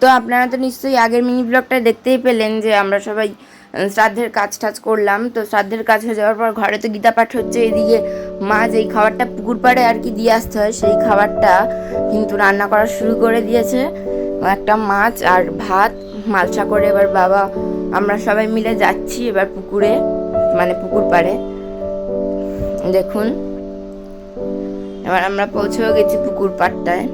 তো আপনারা তো নিশ্চয়ই আগের মিনি ব্লগটা দেখতেই পেলেন যে আমরা সবাই শ্রাদ্ধের কাজ টাজ করলাম। তো শ্রাদ্ধের কাজ হয়ে যাওয়ার পর ঘরে তো গীতা পাঠ হচ্ছে, এদিকে মা যেই খাবারটা পুকুর পাড়ে আর কি দিয়ে আসতে হয়, সেই খাবারটা কিন্তু রান্না করা শুরু করে দিয়েছে। একটা মাছ আর ভাত, মালসা করে এবার বাবা, আমরা সবাই মিলে যাচ্ছি এবার পুকুরে মানে পুকুর পাড়ে। দেখুন, এবার আমরা পৌঁছেও গেছি পুকুর পাড়টায়।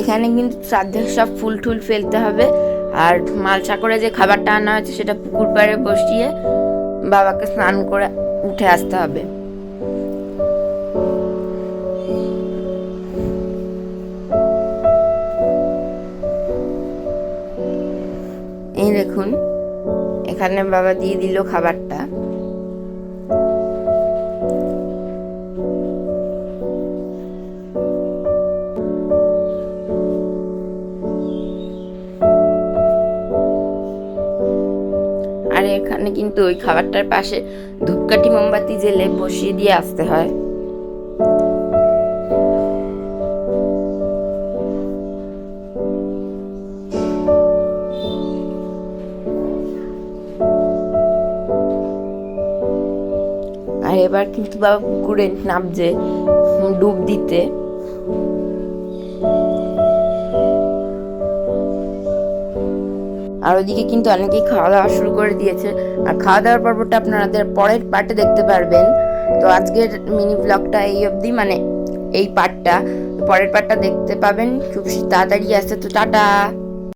এখানে কিন্তু শ্রাদ্ধের সব ফুল টুল ফেলতে হবে। আর মালসা করে যে খাবারটা আনা হয়েছে, সেটা পুকুর পাড়ে বসিয়ে বাবাকে স্নান করে উঠে আসতে হবে। এই দেখুন, এখানে বাবা দিয়ে দিল খাবারটা। এখানে কিন্তু ওই খাবারটার পাশে ধূপকাঠি মোমবাতি জেলে বসিয়ে দিয়ে আসতে হয়। আর এবার কিন্তু বাবা পুকুরে নামছে, ডুব দিতে। আর ওদিকে কিন্তু অনেকেই খাওয়া দাওয়া শুরু করে দিয়েছে। আর খাওয়া দাওয়ার পর্বটা আপনাদের পরের পার্টে দেখতে পারবেন। তো আজকের মিনি ব্লগটা এই অবধি মানে এই পার্টটা পরের পার্টটা দেখতে পাবেন। খুব তাড়াতাড়ি আসছে। তো টাটা!